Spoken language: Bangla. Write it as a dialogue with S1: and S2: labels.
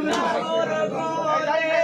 S1: সাগর গলে